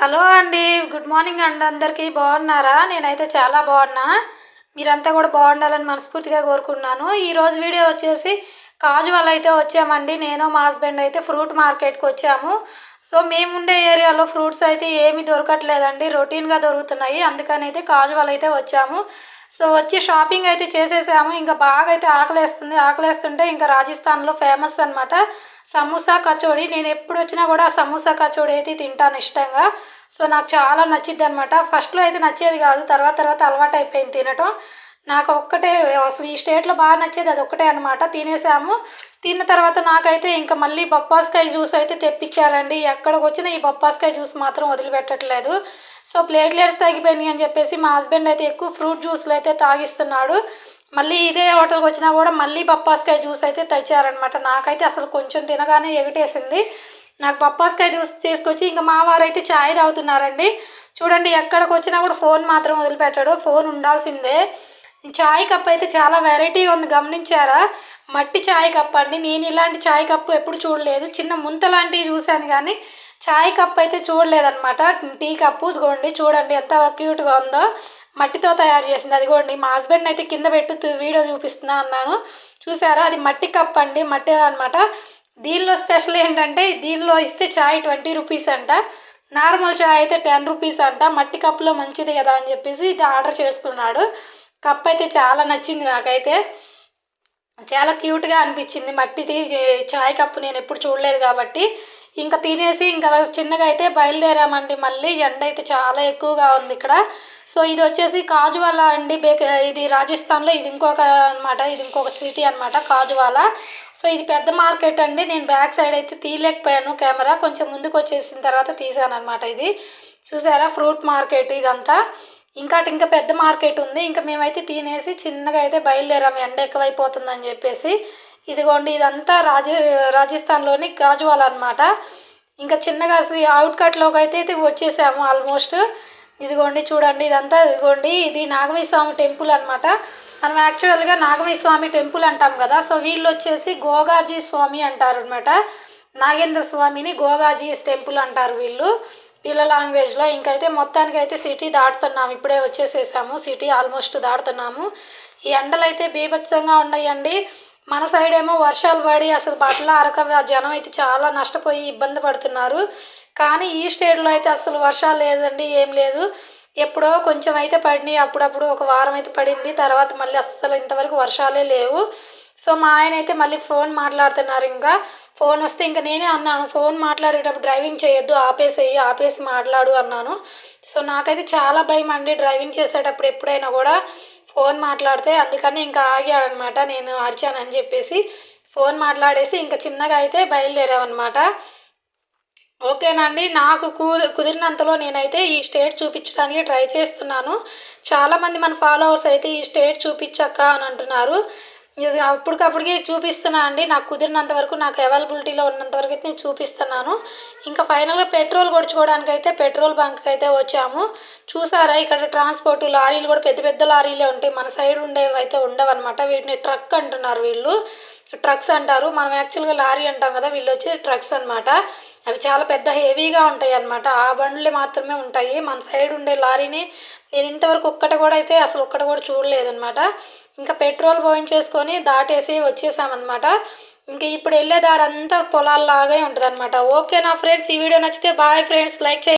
Hello అండి good morning అండి అందరికీ. బాగున్నారా? నేనైతే చాలా బాగున్నా. మీరంతా కూడా బాగుండాలని మనస్ఫూర్తిగా కోరుకున్నాను ఈరోజు వీడియో వచ్చేసి కాజువల్ అయితే వచ్చామండి. నేను మా హస్బెండ్ అయితే ఫ్రూట్ మార్కెట్కి వచ్చాము. సో మేము ఉండే ఏరియాలో ఫ్రూట్స్ అయితే ఏమీ దొరకట్లేదండి. రొటీన్గా దొరుకుతున్నాయి. అందుకని అయితే కాజువల్ అయితే వచ్చాము. సో వచ్చి షాపింగ్ అయితే చేసేసాము. ఇంకా బాగా అయితే ఆకలేస్తుంది. ఆకలేస్తుంటే ఇంకా రాజస్థాన్లో ఫేమస్ అనమాట సమోసా కచోడి. నేను ఎప్పుడు వచ్చినా కూడా ఆ సమోసా కచోడి అయితే తింటాను ఇష్టంగా. సో నాకు చాలా నచ్చిద్ది అనమాట ఫస్ట్లో అయితే నచ్చేది కాదు. తర్వాత తర్వాత అలవాటు అయిపోయింది తినటం. నాకు ఒక్కటే అసలు ఈ స్టేట్లో బాగా నచ్చేది అది ఒక్కటే అనమాట తినేసాము. తిన్న తర్వాత నాకైతే ఇంకా మళ్ళీ బొప్పాస్కాయ జ్యూస్ అయితే తెప్పించారండి ఎక్కడికి వచ్చిన ఈ బొప్పాస్కాయ జ్యూస్ మాత్రం వదిలిపెట్టట్లేదు. సో ప్లేట్లెట్స్ తగ్గిపోయినాయి అని చెప్పేసి మా హస్బెండ్ అయితే ఎక్కువ ఫ్రూట్ జ్యూస్లు అయితే తాగిస్తున్నాడు. మళ్ళీ ఇదే హోటల్కి వచ్చినా కూడా మళ్ళీ బప్పాస్కాయ జ్యూస్ అయితే తెచ్చారనమాట నాకైతే అసలు కొంచెం తినగానే ఎగటేసింది. నాకు బప్పాస్కాయ జ్యూస్ తీసుకొచ్చి ఇంకా మా వారు అయితే ఛాయ్ తాగుతున్నారండి. చూడండి ఎక్కడికి వచ్చినా కూడా ఫోన్ మాత్రం వదిలిపెట్టాడు. ఫోన్ ఉండాల్సిందే. చాయ్ కప్ అయితే చాలా వెరైటీగా ఉంది. గమనించారా? మట్టి చాయ్ కప్ అండి. నేను ఇలాంటి చాయ్ కప్పు ఎప్పుడు చూడలేదు. చిన్న ముంత లాంటివి చూశాను కానీ చాయ్ కప్ అయితే చూడలేదన్నమాట. టీ కప్పు చూడండి చూడండి ఎంత క్యూట్గా ఉందో. మట్టితో తయారు చేసింది. అదిగోండి మా హస్బెండ్ అయితే కింద పెట్టు వీడియో చూపిస్తున్నా అన్నాను. చూసారా? అది మట్టి కప్ అండి మట్టి అనమాట దీనిలో స్పెషల్ ఏంటంటే దీనిలో ఇస్తే చాయ్ ట్వంటీ రూపీస్ అంట. నార్మల్ చాయ్ అయితే టెన్ రూపీస్ అంట. మట్టి కప్లో మంచిది కదా అని చెప్పేసి ఇది ఆర్డర్ చేసుకున్నాడు. కప్ అయితే చాలా నచ్చింది నాకైతే. చాలా క్యూట్గా అనిపించింది. మట్టిది చాయ్ కప్పు నేను ఎప్పుడు చూడలేదు కాబట్టి. ఇంకా తినేసి ఇంకా చిన్నగా అయితే బయలుదేరామండి మళ్ళీ. ఎండ అయితే చాలా ఎక్కువగా ఉంది ఇక్కడ. సో ఇది వచ్చేసి కాజువాలా అండి. బేక ఇది రాజస్థాన్లో ఇది ఇంకొక అనమాట ఇది ఇంకొక సిటీ అనమాట కాజువాలా. సో ఇది పెద్ద మార్కెట్ అండి. నేను బ్యాక్ సైడ్ అయితే తీయలేకపోయాను కెమెరా. కొంచెం ముందుకు వచ్చేసిన తర్వాత తీసాను అనమాట ఇది. చూసారా? ఫ్రూట్ మార్కెట్ ఇదంతా. ఇంకా ఇంకా పెద్ద మార్కెట్ ఉంది. ఇంకా మేమైతే తినేసి చిన్నగా అయితే బయలుదేరాము ఎండ ఎక్కువైపోతుందని చెప్పేసి. ఇదిగోండి ఇదంతా రాజ రాజస్థాన్లోని గాజువాల అనమాట ఇంకా చిన్నగా అవుట్ కట్లోకి అయితే వచ్చేసాము ఆల్మోస్ట్. ఇదిగోండి చూడండి ఇదంతా. ఇదిగోండి ఇది నాగమీ స్వామి టెంపుల్ అనమాట మనం యాక్చువల్గా నాగమీ స్వామి టెంపుల్ అంటాం కదా. సో వీళ్ళు వచ్చేసి గోగాజీ స్వామి అంటారు అనమాట నాగేంద్ర స్వామిని గోగాజీ టెంపుల్ అంటారు వీళ్ళు. పిల్ల లాంగ్వేజ్లో ఇంకైతే మొత్తానికి అయితే సిటీ దాటుతున్నాము ఇప్పుడే వచ్చేసేసాము. City almost దాటుతున్నాము. ఈ ఎండలు అయితే బీభత్సంగా ఉన్నాయండి. మన సైడ్ ఏమో వర్షాలు పడి అసలు బట్టల అరక జనం అయితే చాలా నష్టపోయి ఇబ్బంది పడుతున్నారు. కానీ ఈ స్టేట్లో అయితే అసలు వర్షాలు లేదండి ఏం లేదు. ఎప్పుడో కొంచెం అయితే పడినాయి అప్పుడప్పుడు ఒక వారం అయితే పడింది. తర్వాత మళ్ళీ అస్సలు ఇంతవరకు వర్షాలే లేవు. సో మా ఆయన అయితే మళ్ళీ ఫోన్ మాట్లాడుతున్నారు ఇంకా. ఫోన్ వస్తే ఇంకా నేనే అన్నాను ఫోన్ మాట్లాడేటప్పుడు డ్రైవింగ్ చేయొద్దు ఆపేసేయి ఆపేసి మాట్లాడు అన్నాను. సో నాకైతే చాలా భయం అండి డ్రైవింగ్ చేసేటప్పుడు ఎప్పుడైనా కూడా ఫోన్ మాట్లాడితే అందుకని ఇంకా ఆగాడనమాట నేను అరిచానని చెప్పేసి. ఫోన్ మాట్లాడేసి ఇంకా చిన్నగా అయితే బయలుదేరామన్నమాట. ఓకేనండి నాకు కు కుదిరినంతలో నేనైతే ఈ స్టేట్ చూపించడానికి ట్రై చేస్తున్నాను. చాలామంది మన ఫాలోవర్స్ అయితే ఈ స్టేట్ చూపించక్క అని అంటున్నారు. ఇది అప్పటికప్పటికి చూపిస్తున్నా అండి. నాకు కుదిరినంత వరకు నాకు అవైలబిలిటీలో ఉన్నంత వరకు అయితే నేను చూపిస్తున్నాను. ఇంకా ఫైనల్గా పెట్రోల్ కొడుచుకోవడానికి అయితే పెట్రోల్ బంక్కి అయితే వచ్చాము. చూసారా ఇక్కడ ట్రాన్స్పోర్ట్ లారీలు కూడా పెద్ద పెద్ద లారీలే ఉంటాయి. మన సైడ్ ఉండేవి అయితే ఉండవన్నమాట. వీటిని ట్రక్ అంటున్నారు వీళ్ళు. ట్రక్స్ అంటారు. మనం యాక్చువల్గా లారీ అంటాం కదా వీళ్ళు వచ్చి ట్రక్స్ అనమాట అవి చాలా పెద్ద హెవీగా ఉంటాయి అనమాట ఆ బండ్లు మాత్రమే ఉంటాయి. మన సైడ్ ఉండే లారీని నేను ఇంతవరకు ఒక్కటి కూడా అయితే అసలు ఒక్కటి కూడా చూడలేదన్నమాట. ఇంకా పెట్రోల్ పోయించేసుకొని దాటేసి వచ్చేసామన్నమాట. ఇంకా ఇప్పుడు వెళ్ళే దారి అంతా పొలాల్లాగానే ఉంటుంది అనమాట ఓకే నా ఫ్రెండ్స్? ఈ వీడియో నచ్చితే బాయ్ ఫ్రెండ్స్. లైక్ చేయండి.